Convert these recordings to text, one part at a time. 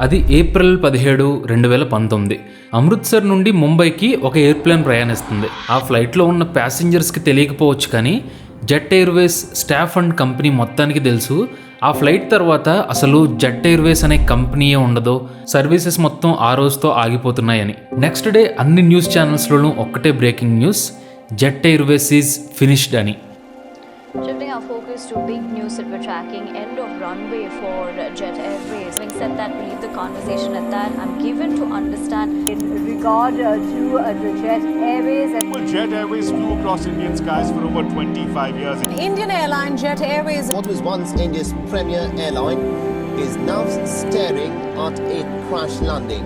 అది ఏప్రిల్ పదిహేడు రెండు వేల పంతొమ్మిది. అమృత్సర్ నుండి ముంబైకి ఒక ఎయిర్ప్లేన్ ప్రయాణిస్తుంది. ఆ ఫ్లైట్లో ఉన్న ప్యాసింజర్స్కి తెలియకపోవచ్చు కానీ Jet Airways staff and company మొత్తానికి తెలుసు. ఆ ఫ్లైట్ తర్వాత అసలు జెట్ ఎయిర్వేస్ అనే కంపెనీయే ఉండదో. సర్వీసెస్ మొత్తం ఆ రోజుతో ఆగిపోతున్నాయని. నెక్స్ట్ డే అన్ని న్యూస్ ఛానల్స్లోనూ ఒక్కటే breaking news. Jet Airways is finished అని. Shifting our focus to big news that we're tracking, end of runway for Jet Airways. Having said that, we'll leave the conversation at that. I'm given to understand in regard uh, to uh, the Jet Airways and Well, Jet Airways flew across Indian skies for over 25 years. Indian airline Jet Airways What was once India's premier airline is now staring at a crash landing.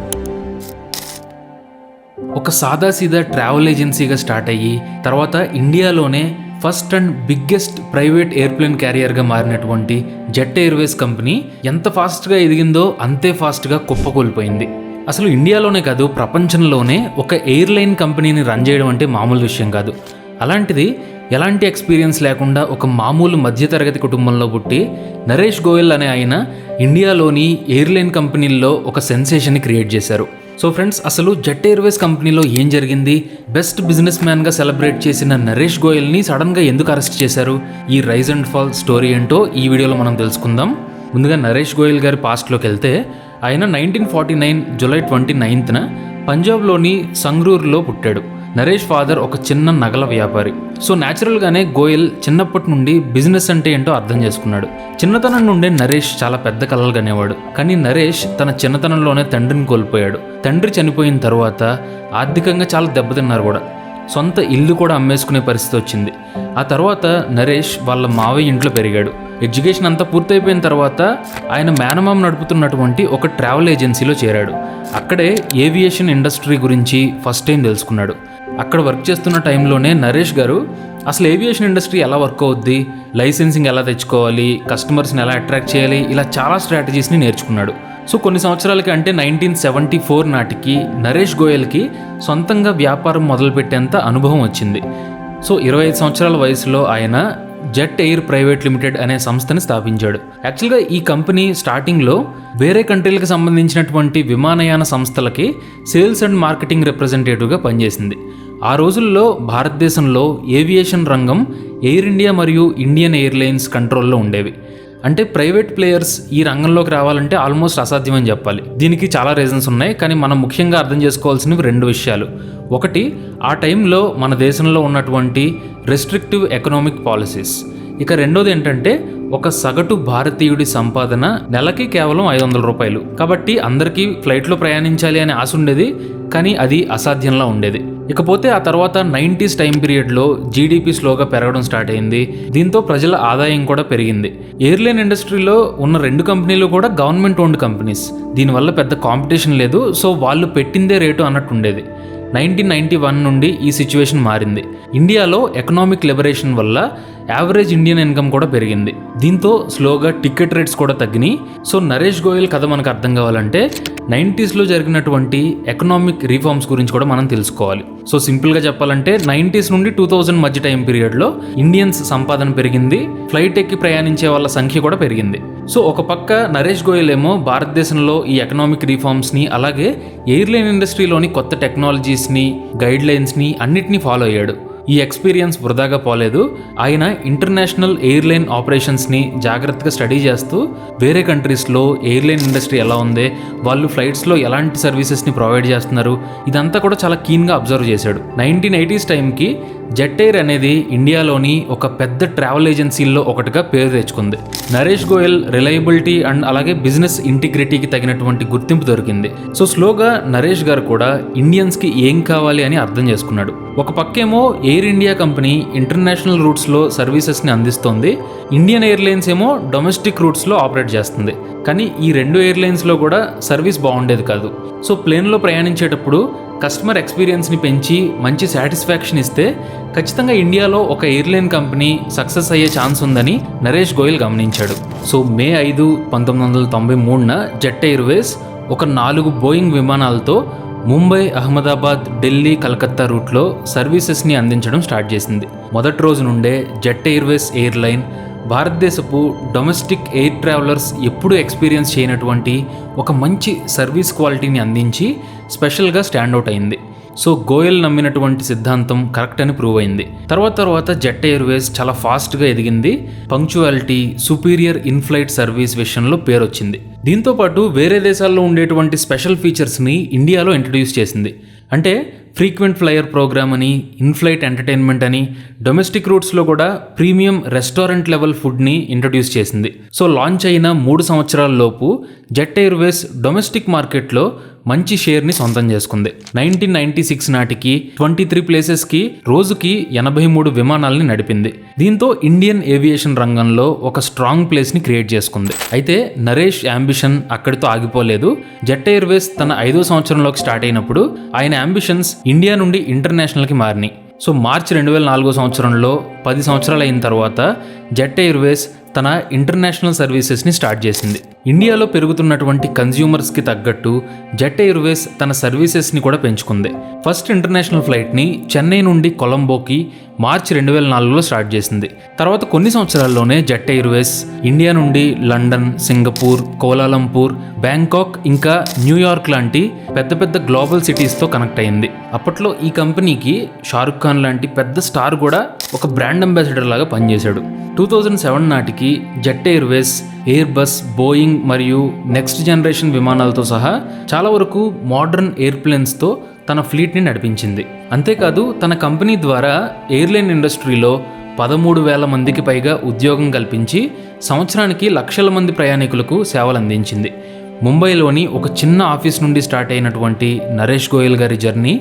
ఒక సాదాసీదా travel ఏజెన్సీగా start అయ్యి తర్వాత ఇండియాలోనే first and biggest private airplane క్యారియర్గా మారినటువంటి Jet Airways company ఎంత ఫాస్ట్గా ఎదిగిందో అంతే ఫాస్ట్గా కుప్పకూలిపోయింది. అసలు ఇండియాలోనే కాదు ప్రపంచంలోనే ఒక ఎయిర్లైన్ కంపెనీని రన్ చేయడం అంటే మామూలు విషయం కాదు. అలాంటిది ఎలాంటి ఎక్స్పీరియన్స్ లేకుండా ఒక మామూలు మధ్యతరగతి కుటుంబంలో పుట్టి నరేష్ గోయల్ అనే ఆయన ఇండియాలోని ఎయిర్లైన్ కంపెనీల్లో ఒక సెన్సేషన్ని క్రియేట్ చేశారు. సో ఫ్రెండ్స్ అసలు జెట్ ఎయిర్వేస్ కంపెనీలో ఏం జరిగింది? బెస్ట్ బిజినెస్ మ్యాన్గా సెలబ్రేట్ చేసిన నరేష్ గోయల్ని సడన్గా ఎందుకు అరెస్ట్ చేశారు? ఈ రైజ్ అండ్ ఫాల్ స్టోరీ ఏంటో ఈ వీడియోలో మనం తెలుసుకుందాం. ముందుగా నరేష్ గోయల్ గారి పాస్ట్లోకి వెళ్తే ఆయన nineteen forty nine July twenty నైన్త్న పంజాబ్లోని సంగ్రూర్లో పుట్టాడు. నరేష్ ఫాదర్ ఒక చిన్న నగల వ్యాపారి. సో న్యాచురల్గానే గోయల్ చిన్నప్పటి నుండి బిజినెస్ అంటే ఏంటో అర్థం చేసుకున్నాడు. చిన్నతనం నుండే నరేష్ చాలా పెద్ద కలలు కనేవాడు. కానీ నరేష్ తన చిన్నతనంలోనే తండ్రిని కోల్పోయాడు. తండ్రి చనిపోయిన తర్వాత ఆర్థికంగా చాలా దెబ్బతిన్నారు కూడా. సొంత ఇల్లు కూడా అమ్మేసుకునే పరిస్థితి వచ్చింది. ఆ తర్వాత నరేష్ వాళ్ళ మావయ్య ఇంట్లో పెరిగాడు. ఎడ్యుకేషన్ అంతా పూర్తయిపోయిన తర్వాత ఆయన మేనమామ నడుపుతున్నటువంటి ఒక ట్రావెల్ ఏజెన్సీలో చేరాడు. అక్కడే ఏవియేషన్ ఇండస్ట్రీ గురించి ఫస్ట్ టైం తెలుసుకున్నాడు. అక్కడ వర్క్ చేస్తున్న టైంలోనే నరేష్ గారు అసలు ఏవియేషన్ ఇండస్ట్రీ ఎలా వర్క్ అవుద్ది? లైసెన్సింగ్ ఎలా తెచ్చుకోవాలి? కస్టమర్స్ని ఎలా అట్రాక్ట్ చేయాలి? ఇలా చాలా స్ట్రాటజీస్ని నేర్చుకున్నాడు. సో కొన్ని సంవత్సరాలకి అంటే నైన్టీన్ సెవెంటీ ఫోర్ నాటికి నరేష్ గోయల్కి సొంతంగా వ్యాపారం మొదలుపెట్టేంత అనుభవం వచ్చింది. సో ఇరవై ఐదు సంవత్సరాల వయసులో ఆయన జెట్ ఎయిర్ ప్రైవేట్ లిమిటెడ్ అనే సంస్థని స్థాపించాడు. యాక్చువల్గా ఈ కంపెనీ స్టార్టింగ్లో వేరే కంట్రీలకు సంబంధించినటువంటి విమానయాన సంస్థలకి సేల్స్ అండ్ మార్కెటింగ్ రిప్రజెంటేటివ్గా పనిచేసింది. ఆ రోజుల్లో భారతదేశంలో ఏవియేషన్ రంగం ఎయిర్ ఇండియా మరియు ఇండియన్ ఎయిర్లైన్స్ కంట్రోల్లో ఉండేవి. అంటే ప్రైవేట్ ప్లేయర్స్ ఈ రంగంలోకి రావాలంటే ఆల్మోస్ట్ అసాధ్యం అని చెప్పాలి. దీనికి చాలా రీజన్స్ ఉన్నాయి కానీ మనం ముఖ్యంగా అర్థం చేసుకోవాల్సినవి రెండు విషయాలు. ఒకటి ఆ టైంలో మన దేశంలో ఉన్నటువంటి రెస్ట్రిక్టివ్ ఎకనామిక్ పాలసీస్ ఇక రెండోది ఏంటంటే ఒక సగటు భారతీయుడి సంపాదన నెలకి కేవలం ఐదు వందల రూపాయలు. కాబట్టి అందరికీ ఫ్లైట్లో ప్రయాణించాలి అనే ఆశ ఉండేది కానీ అది అసాధ్యంలా ఉండేది. ఇకపోతే ఆ తర్వాత నైంటీస్ టైం పీరియడ్లో జీడిపి స్లోగా పెరగడం స్టార్ట్ అయింది. దీంతో ప్రజల ఆదాయం కూడా పెరిగింది. ఎయిర్లైన్ ఇండస్ట్రీలో ఉన్న రెండు కంపెనీలు కూడా గవర్నమెంట్ ఓన్డ్ కంపెనీస్. దీనివల్ల పెద్ద కాంపిటీషన్ లేదు. సో వాళ్ళు పెట్టిందే రేటు అన్నట్టు ఉండేది నైన్టీన్ నైన్టీ వన్ నుండి ఈ సిచ్యువేషన్ మారింది. ఇండియాలో ఎకనామిక్ లిబరేషన్ వల్ల యావరేజ్ ఇండియన్ ఇన్కమ్ కూడా పెరిగింది. దీంతో స్లోగా టికెట్ రేట్స్ కూడా తగ్గినాయి. సో నరేష్ గోయల్ కథ మనకు అర్థం కావాలంటే నైంటీస్లో జరిగినటువంటి ఎకనామిక్ రిఫార్మ్స్ గురించి కూడా మనం తెలుసుకోవాలి. సో సింపుల్గా చెప్పాలంటే నైంటీస్ నుండి టూ థౌజండ్ మధ్య టైం పీరియడ్లో ఇండియన్స్ సంపాదన పెరిగింది. ఫ్లైట్ ఎక్కి ప్రయాణించే వాళ్ళ సంఖ్య కూడా పెరిగింది. సో ఒక పక్క నరేష్ గోయల్ ఏమో భారతదేశంలో ఈ ఎకనామిక్ రిఫార్మ్స్ని అలాగే ఎయిర్లైన్ ఇండస్ట్రీలోని కొత్త టెక్నాలజీస్ టెక్నాలజీస్ని గైడ్ లైన్స్ని అన్నిటినీ ఫాలో అయ్యాడు. ఈ ఎక్స్పీరియన్స్ వృధాగా పోలేదు. ఆయన ఇంటర్నేషనల్ ఎయిర్లైన్ ఆపరేషన్స్ని జాగ్రత్తగా స్టడీ చేస్తూ వేరే కంట్రీస్లో ఎయిర్లైన్ ఇండస్ట్రీ ఎలా ఉంది వాళ్ళు ఫ్లైట్స్లో ఎలాంటి సర్వీసెస్ని ప్రొవైడ్ చేస్తున్నారు ఇదంతా కూడా చాలా కీన్గా అబ్జర్వ్ చేశాడు. నైన్టీన్ ఎయిటీస్ టైంకి జెట్ ఎయిర్ అనేది ఇండియాలోని ఒక పెద్ద ట్రావెల్ ఏజెన్సీల్లో ఒకటిగా పేరు తెచ్చుకుంది. నరేష్ గోయల్ రిలయబిలిటీ అండ్ అలాగే బిజినెస్ ఇంటిగ్రిటీకి తగినటువంటి గుర్తింపు దొరికింది. సో స్లోగా నరేష్ గారు కూడా ఇండియన్స్కి ఏం కావాలి అని అర్థం చేసుకున్నాడు. ఒక పక్కేమో ఎయిర్ ఇండియా కంపెనీ ఇంటర్నేషనల్ రూట్స్లో సర్వీసెస్ని అందిస్తోంది. ఇండియన్ ఎయిర్లైన్స్ ఏమో డొమెస్టిక్ రూట్స్లో ఆపరేట్ చేస్తుంది. కానీ ఈ రెండు ఎయిర్లైన్స్లో కూడా సర్వీస్ బాగుండేది కాదు. సో ప్లేన్లో ప్రయాణించేటప్పుడు కస్టమర్ ఎక్స్పీరియన్స్ని పెంచి మంచి సాటిస్ఫాక్షన్ ఇస్తే ఖచ్చితంగా ఇండియాలో ఒక ఎయిర్లైన్ కంపెనీ సక్సెస్ అయ్యే ఛాన్స్ ఉందని నరేష్ గోయల్ గమనించాడు. సో మే ఐదు పంతొమ్మిది వందల తొంభై మూడున జెట్ ఎయిర్వేస్ ఒక నాలుగు బోయింగ్ విమానాలతో ముంబై అహ్మదాబాద్ ఢిల్లీ కలకత్తా రూట్లో సర్వీసెస్ని అందించడం స్టార్ట్ చేసింది. మొదటి రోజు నుండే జెట్ ఎయిర్వేస్ ఎయిర్లైన్ భారతదేశపు డొమెస్టిక్ ఎయిర్ ట్రావెలర్స్ ఎప్పుడూ ఎక్స్పీరియన్స్ చేయనటువంటి ఒక మంచి సర్వీస్ క్వాలిటీని అందించి స్పెషల్గా స్టాండ్అవుట్ అయింది. సో గోయల్ నమ్మినటువంటి సిద్ధాంతం కరెక్ట్ అని ప్రూవ్ అయింది. తర్వాత తర్వాత జెట్ ఎయిర్వేస్ చాలా ఫాస్ట్గా ఎదిగింది. పంక్చువాలిటీ సుపీరియర్ ఇన్ఫ్లైట్ సర్వీస్ విషయంలో పేరు వచ్చింది దీంతో పాటు వేరే దేశాల్లో ఉండేటువంటి స్పెషల్ ఫీచర్స్ని ఇండియాలో ఇంట్రడ్యూస్ చేసింది. అంటే ఫ్రీక్వెంట్ ఫ్లయర్ ప్రోగ్రామ్ అని ఇన్ఫ్లైట్ ఎంటర్టైన్మెంట్ అని డొమెస్టిక్ రూట్స్లో కూడా ప్రీమియం రెస్టారెంట్ లెవెల్ ఫుడ్ని ఇంట్రడ్యూస్ చేసింది. సో లాంచ్ అయిన మూడు సంవత్సరాల లోపు జెట్ ఎయిర్వేస్ డొమెస్టిక్ మార్కెట్లో మంచి షేర్ని సొంతం చేసుకుంది. నైన్టీన్ నైన్టీ సిక్స్ నాటికి ట్వంటీ త్రీ ప్లేసెస్కి రోజుకి ఎనభై మూడు విమానాలని నడిపింది. దీంతో ఇండియన్ ఏవియేషన్ రంగంలో ఒక స్ట్రాంగ్ ప్లేస్ని క్రియేట్ చేసుకుంది. అయితే నరేష్ అంబిషన్ అక్కడితో ఆగిపోలేదు. జెట్ ఎయిర్వేస్ తన ఐదో సంవత్సరంలోకి స్టార్ట్ అయినప్పుడు ఆయన అంబిషన్స్ ఇండియా నుండి ఇంటర్నేషనల్కి మారినాయి సో మార్చి రెండు వేల నాలుగో సంవత్సరంలో పది సంవత్సరాలు అయిన తర్వాత జెట్ ఎయిర్వేస్ తన ఇంటర్నేషనల్ సర్వీసెస్ని స్టార్ట్ చేసింది. ఇండియాలో పెరుగుతున్నటువంటి కన్జ్యూమర్స్కి తగ్గట్టు జెట్ ఎయిర్వేస్ తన సర్వీసెస్ని కూడా పెంచుకుంది. ఫస్ట్ ఇంటర్నేషనల్ ఫ్లైట్ని చెన్నై నుండి కొలంబోకి మార్చి రెండు వేల నాలుగులో స్టార్ట్ చేసింది. తర్వాత కొన్ని సంవత్సరాల్లోనే జెట్ ఎయిర్వేస్ ఇండియా నుండి London Singapore Kuala Lumpur Bangkok ఇంకా న్యూయార్క్ లాంటి పెద్ద పెద్ద గ్లోబల్ సిటీస్తో కనెక్ట్ అయింది. అప్పట్లో ఈ కంపెనీకి షారుఖ్ ఖాన్ లాంటి పెద్ద స్టార్ కూడా ఒక బ్రాండ్ అంబాసిడర్ లాగా పనిచేశాడు. టూ థౌజండ్ సెవెన్ నాటికి Jet Airways Airbus Boeing మరియు నెక్స్ట్ జనరేషన్ విమానాలతో సహా చాలా వరకు మోడర్న్ ఎయిర్ప్లేన్స్తో తన ఫ్లీట్ని నడిపించింది. అంతేకాదు తన కంపెనీ ద్వారా ఎయిర్లైన్ ఇండస్ట్రీలో పదమూడు వేల మందికి పైగా ఉద్యోగం కల్పించి సంవత్సరానికి లక్షల మంది ప్రయాణికులకు సేవలు అందించింది. ముంబైలోని ఒక చిన్న ఆఫీస్ నుండి స్టార్ట్ అయినటువంటి నరేష్ గోయల్ గారి జర్నీ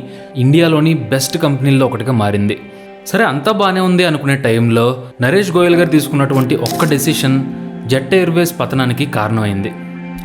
ఇండియాలోని బెస్ట్ కంపెనీల్లో ఒకటిగా మారింది. సరే అంతా బాగానే ఉంది అనుకునే టైంలో నరేష్ గోయల్ గారు తీసుకున్నటువంటి ఒక్క డెసిషన్ జెట్ ఎయిర్వేస్ పతనానికి కారణమైంది.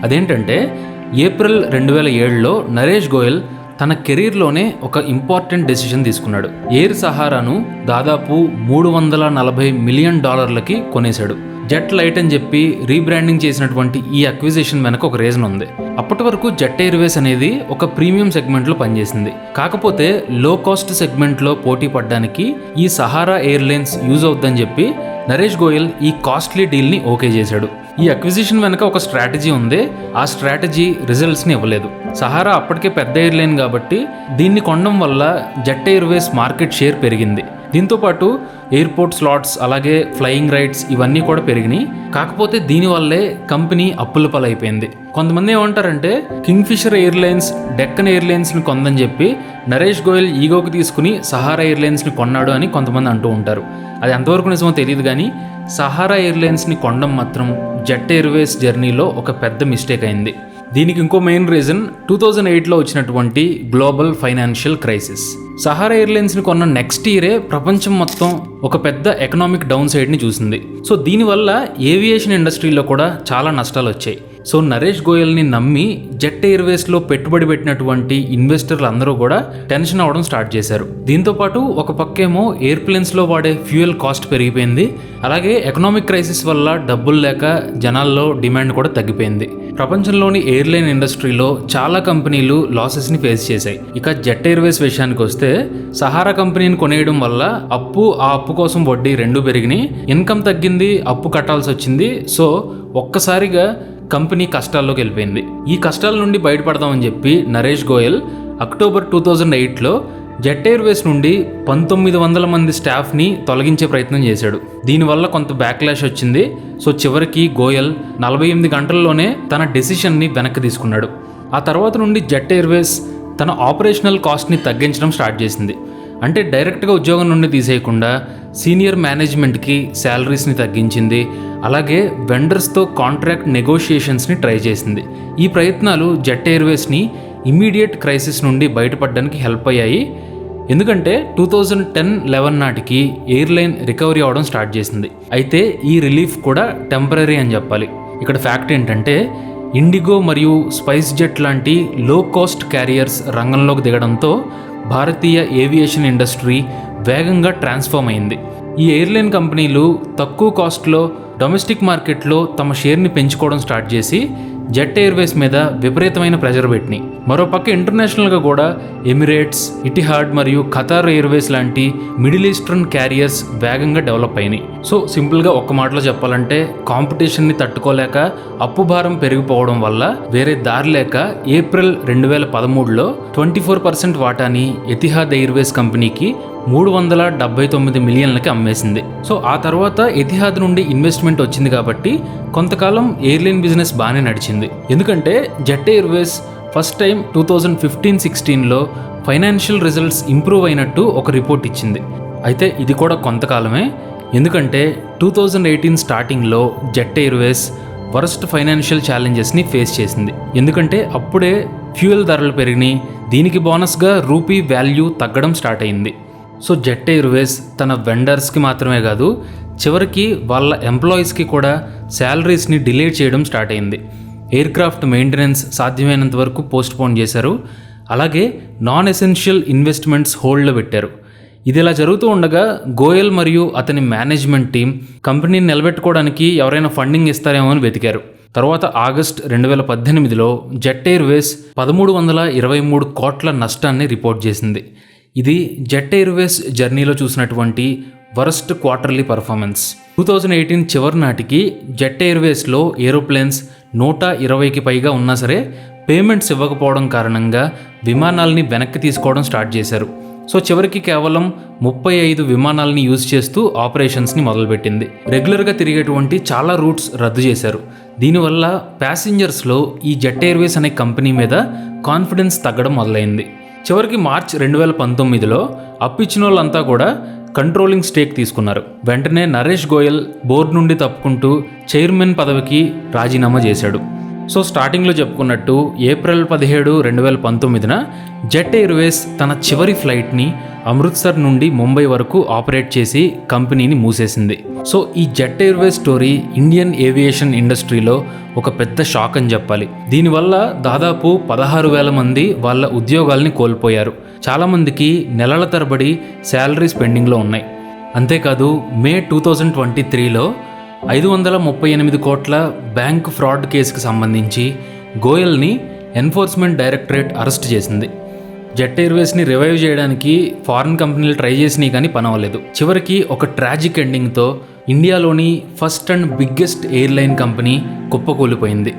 అదేంటంటే ఏప్రిల్ రెండు వేల ఏడులో నరేష్ గోయల్ తన కెరీర్లోనే ఒక ఇంపార్టెంట్ డెసిషన్ తీసుకున్నాడు. ఎయిర్ సహారాను దాదాపు మూడు వందల నలభై మిలియన్ డాలర్లకి కొనేశాడు. జెట్ లైట్ అని చెప్పి రీబ్రాండింగ్ చేసినటువంటి ఈ అక్విజిషన్ వెనక ఒక రీజన్ ఉంది. అప్పటి వరకు జెట్ ఎయిర్వేస్ అనేది ఒక ప్రీమియం సెగ్మెంట్లో పనిచేసింది. కాకపోతే లో కాస్ట్ సెగ్మెంట్లో పోటీ పడడానికి ఈ సహారా ఎయిర్లైన్స్ యూజ్ అవుద్దని చెప్పి నరేష్ గోయల్ ఈ కాస్ట్లీ డీల్ని ఓకే చేశాడు. ఈ అక్విజిషన్ వెనక ఒక స్ట్రాటజీ ఉంది. ఆ స్ట్రాటజీ రిజల్ట్స్ని ఇవ్వలేదు. సహారా అప్పటికే పెద్ద ఎయిర్లైన్ కాబట్టి దీన్ని కొనడం వల్ల జెట్ ఎయిర్వేస్ మార్కెట్ షేర్ పెరిగింది. దీంతో పాటు ఎయిర్పోర్ట్ స్లాట్స్ అలాగే ఫ్లయింగ్ రైడ్స్ ఇవన్నీ కూడా పెరిగినాయి. కాకపోతే దీనివల్లే కంపెనీ అప్పుల పాలైపోయింది. కొంతమంది ఏమంటారంటే కింగ్ఫిషర్ ఎయిర్లైన్స్ డెక్కన్ ఎయిర్లైన్స్ని కొందని చెప్పి నరేష్ గోయల్ ఈగోకి తీసుకుని సహారా ఎయిర్లైన్స్ని కొన్నాడు అని కొంతమంది అంటూ ఉంటారు. అది ఎంతవరకు నిజమో తెలియదు కానీ సహారా ఎయిర్లైన్స్ని కొనడం మాత్రం జెట్ ఎయిర్వేస్ జర్నీలో ఒక పెద్ద మిస్టేక్ అయింది. దీనికి ఇంకో మెయిన్ రీజన్ టూ థౌజండ్ ఎయిట్లో వచ్చినటువంటి గ్లోబల్ ఫైనాన్షియల్ క్రైసిస్ సహారా ఎయిర్లైన్స్ని కొన్న నెక్స్ట్ ఇయరే ప్రపంచం మొత్తం ఒక పెద్ద ఎకనామిక్ డౌన్ సైడ్ని చూసింది. సో దీనివల్ల ఏవియేషన్ ఇండస్ట్రీలో కూడా చాలా నష్టాలు వచ్చాయి. సో నరేష్ గోయల్ని నమ్మి జెట్ ఎయిర్వేస్లో పెట్టుబడి పెట్టినటువంటి ఇన్వెస్టర్లు అందరూ కూడా టెన్షన్ అవ్వడం స్టార్ట్ చేశారు. దీంతో పాటు ఒక పక్కేమో ఎయిర్ప్లేన్స్లో వాడే ఫ్యూయల్ కాస్ట్ పెరిగిపోయింది. అలాగే ఎకనామిక్ క్రైసిస్ వల్ల డబ్బులు లేక జనాల్లో డిమాండ్ కూడా తగ్గిపోయింది. ప్రపంచంలోని ఎయిర్లైన్ ఇండస్ట్రీలో చాలా కంపెనీలు లాసెస్ని ఫేస్ చేశాయి. ఇక జెట్ ఎయిర్వేస్ విషయానికి వస్తే సహారా కంపెనీని కొనేయడం వల్ల అప్పు ఆ అప్పు కోసం వడ్డీ రెండు పెరిగినాయి. ఇన్కమ్ తగ్గింది అప్పు కట్టాల్సి వచ్చింది సో ఒక్కసారిగా కంపెనీ కష్టాల్లోకి వెళ్ళిపోయింది. ఈ కష్టాల నుండి బయటపడదామని చెప్పి Naresh Goyal October two thousand ఎయిట్లో జెట్ ఎయిర్వేస్ నుండి పంతొమ్మిది వందల మంది స్టాఫ్ని తొలగించే ప్రయత్నం చేశాడు. దీనివల్ల కొంత బ్యాక్లాష్ వచ్చింది. సో చివరికి గోయల్ నలభై ఎనిమిది గంటల్లోనే తన డెసిషన్ని వెనక్కి తీసుకున్నాడు. ఆ తర్వాత నుండి జెట్ ఎయిర్వేస్ తన ఆపరేషనల్ కాస్ట్ని తగ్గించడం స్టార్ట్ చేసింది. అంటే డైరెక్ట్గా ఉద్యోగం నుండి తీసేయకుండా సీనియర్ మేనేజ్మెంట్కి శాలరీస్ని తగ్గించింది అలాగే వెండర్స్తో కాంట్రాక్ట్ నెగోషియేషన్స్ని ట్రై చేసింది. ఈ ప్రయత్నాలు జెట్ ఎయిర్వేస్ని ఇమీడియట్ క్రైసిస్ నుండి బయటపడడానికి హెల్ప్ అయ్యాయి. ఎందుకంటే టూ థౌజండ్ టెన్ లెవెన్ నాటికి ఎయిర్లైన్ రికవరీ అవడం స్టార్ట్ చేసింది. అయితే ఈ రిలీఫ్ కూడా టెంపరీ అని చెప్పాలి. ఇక్కడ ఫ్యాక్ట్ ఏంటంటే ఇండిగో మరియు స్పైస్ జెట్ లాంటి లో కాస్ట్ క్యారియర్స్ రంగంలోకి దిగడంతో భారతీయ ఏవియేషన్ ఇండస్ట్రీ వేగంగా ట్రాన్స్ఫార్మ్ అయింది. ఈ ఎయిర్లైన్ కంపెనీలు తక్కువ కాస్ట్లో డొమెస్టిక్ మార్కెట్లో తమ షేర్ని పెంచుకోవడం స్టార్ట్ చేసి జెట్ ఎయిర్వేస్ మీద విపరీతమైన ప్రెజర్ పెట్టినాయి. మరోపక్క ఇంటర్నేషనల్గా కూడా ఎమిరేట్స్ ఇటిహాడ్ మరియు ఖతార్ ఎయిర్వేస్ లాంటి మిడిల్ ఈస్టర్న్ క్యారియర్స్ వేగంగా డెవలప్ అయినాయి. సో సింపుల్గా ఒక్క మాటలో చెప్పాలంటే కాంపిటీషన్ని తట్టుకోలేక అప్పు భారం పెరిగిపోవడం వల్ల వేరే దారి లేక ఏప్రిల్ రెండు వేల పదమూడులో ట్వంటీ ఫోర్ పర్సెంట్ వాటాని ఎతిహాద్ ఎయిర్వేస్ కంపెనీకి మూడు వందల డెబ్బై తొమ్మిది మిలియన్లకి అమ్మేసింది. సో ఆ తర్వాత ఎతిహాద్ నుండి ఇన్వెస్ట్మెంట్ వచ్చింది కాబట్టి కొంతకాలం ఎయిర్లైన్ బిజినెస్ బాగానే నడిచింది. ఎందుకంటే Jet Airways first time two thousand fifteen సిక్స్టీన్లో ఫైనాన్షియల్ రిజల్ట్స్ ఇంప్రూవ్ అయినట్టు ఒక రిపోర్ట్ ఇచ్చింది. అయితే ఇది కూడా కొంతకాలమే. ఎందుకంటే టూ థౌజండ్ ఎయిటీన్ స్టార్టింగ్లో జెట్ ఎయిర్వేస్ వరస్ట్ ఫైనాన్షియల్ ఛాలెంజెస్ని ఫేస్ చేసింది. ఎందుకంటే అప్పుడే ఫ్యూయల్ ధరలు పెరిగినాయి దీనికి బోనస్గా రూపీ వాల్యూ తగ్గడం స్టార్ట్ అయింది. సో జెట్ ఎయిర్వేస్ తన వెండర్స్కి మాత్రమే కాదు చివరికి వాళ్ళ ఎంప్లాయీస్కి కూడా శాలరీస్ని డిలే చేయడం స్టార్ట్ అయింది. ఎయిర్ క్రాఫ్ట్ మెయింటెనెన్స్ సాధ్యమైనంత వరకు పోస్ట్ పోన్ చేశారు. అలాగే నాన్ ఎసెన్షియల్ ఇన్వెస్ట్మెంట్స్ హోల్డ్లో పెట్టారు. ఇది ఇలా జరుగుతూ ఉండగా గోయల్ మరియు అతని మేనేజ్మెంట్ టీం కంపెనీని నిలబెట్టుకోవడానికి ఎవరైనా ఫండింగ్ ఇస్తారేమో అని వెతికారు. తర్వాత ఆగస్ట్ రెండు వేల పద్దెనిమిదిలో జెట్ ఎయిర్వేస్ పదమూడు వందల ఇరవై మూడు కోట్ల నష్టాన్ని రిపోర్ట్ చేసింది. ఇది జెట్ ఎయిర్వేస్ జర్నీలో చూసినటువంటి worst quarterly performance. Two thousand eighteen చివరి నాటికి జెట్ ఎయిర్వేస్లో ఏరోప్లేన్స్ నూట ఇరవైకి పైగా ఉన్నా సరే పేమెంట్స్ ఇవ్వకపోవడం కారణంగా విమానాల్ని వెనక్కి తీసుకోవడం స్టార్ట్ చేశారు. సో చివరికి కేవలం ముప్పై ఐదు విమానాలని యూజ్ చేస్తూ ఆపరేషన్స్ని మొదలుపెట్టింది. రెగ్యులర్గా తిరిగేటువంటి చాలా రూట్స్ రద్దు చేశారు. దీనివల్ల ప్యాసింజర్స్లో ఈ జెట్ ఎయిర్వేస్ అనే కంపెనీ మీద కాన్ఫిడెన్స్ తగ్గడం మొదలైంది. చివరికి మార్చ్ రెండు వేల పంతొమ్మిదిలో అప్పిచ్చిన వాళ్ళంతా కూడా కంట్రోలింగ్ స్టేక్ తీసుకున్నారు. వెంటనే నరేష్ గోయల్ బోర్డు నుండి తప్పుకుంటూ చైర్మన్ పదవికి రాజీనామా చేశాడు. సో స్టార్టింగ్లో చెప్పుకున్నట్టు ఏప్రిల్ పదిహేడు రెండు వేల పంతొమ్మిదిన జెట్ ఎయిర్వేస్ తన చివరి ఫ్లైట్ని అమృత్సర్ నుండి ముంబై వరకు ఆపరేట్ చేసి కంపెనీని మూసేసింది. సో ఈ Jet Airways story Indian aviation ఇండస్ట్రీలో ఒక పెద్ద షాక్ అని చెప్పాలి. దీనివల్ల దాదాపు పదహారు వేల మంది వాళ్ళ ఉద్యోగాల్ని కోల్పోయారు. చాలామందికి నెలల తరబడి శాలరీస్ పెండింగ్లో ఉన్నాయి. అంతేకాదు మే టూ థౌజండ్ ట్వంటీ త్రీలో ఐదు వందల ముప్పై ఎనిమిది కోట్ల బ్యాంక్ ఫ్రాడ్ కేసుకి సంబంధించి గోయల్ని ఎన్ఫోర్స్మెంట్ డైరెక్టరేట్ అరెస్ట్ చేసింది. జెట్ ఎయిర్వేస్ని రివైవ్ చేయడానికి ఫారిన్ కంపెనీలు ట్రై చేసినాయి కానీ పనవలేదు. చివరికి ఒక ట్రాజిక్ ఎండింగ్తో ఇండియాలోని first and biggest airline company కుప్పకూలిపోయింది.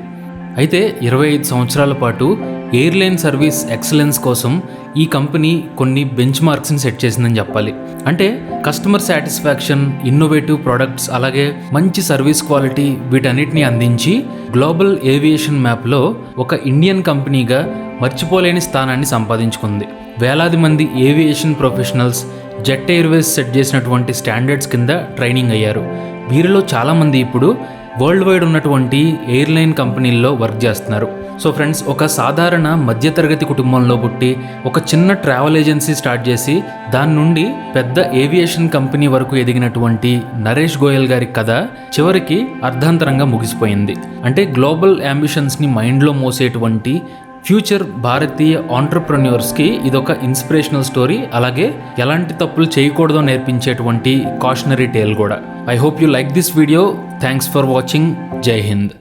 అయితే ఇరవై ఐదు సంవత్సరాల పాటు ఎయిర్లైన్ సర్వీస్ ఎక్సలెన్స్ కోసం ఈ కంపెనీ కొన్ని బెంచ్ మార్క్స్ని సెట్ చేసిందని చెప్పాలి. అంటే కస్టమర్ సాటిస్ఫాక్షన్ ఇన్నోవేటివ్ ప్రోడక్ట్స్ అలాగే మంచి సర్వీస్ క్వాలిటీ వీటన్నిటిని అందించి గ్లోబల్ ఏవియేషన్ మ్యాప్లో ఒక ఇండియన్ కంపెనీగా మర్చిపోలేని స్థానాన్ని సంపాదించుకుంది. వేలాది మంది aviation professionals Jet Airways set చేసినటువంటి స్టాండర్డ్స్ కింద ట్రైనింగ్ అయ్యారు. వీరిలో చాలామంది ఇప్పుడు వరల్డ్ వైడ్ ఉన్నటువంటి ఎయిర్లైన్ కంపెనీల్లో వర్క్ చేస్తున్నారు. సో ఫ్రెండ్స్ ఒక సాధారణ మధ్యతరగతి కుటుంబంలో పుట్టి ఒక చిన్న ట్రావెల్ ఏజెన్సీ స్టార్ట్ చేసి దాని నుండి పెద్ద ఏవియేషన్ కంపెనీ వరకు ఎదిగినటువంటి నరేష్ గోయల్ గారి కథ చివరికి అర్ధాంతరంగా ముగిసిపోయింది. అంటే గ్లోబల్ అంబిషన్స్ని మైండ్లో మోసేటువంటి ఫ్యూచర్ భారతీయ ఆంటర్ప్రన్యూర్స్కి ఇదొక ఇన్స్పిరేషనల్ స్టోరీ అలాగే ఎలాంటి తప్పులు చేయకూడదో నేర్పించేటువంటి కాషనరీ టేల్ కూడా. I hope you like this video. Thanks for watching జై హింద్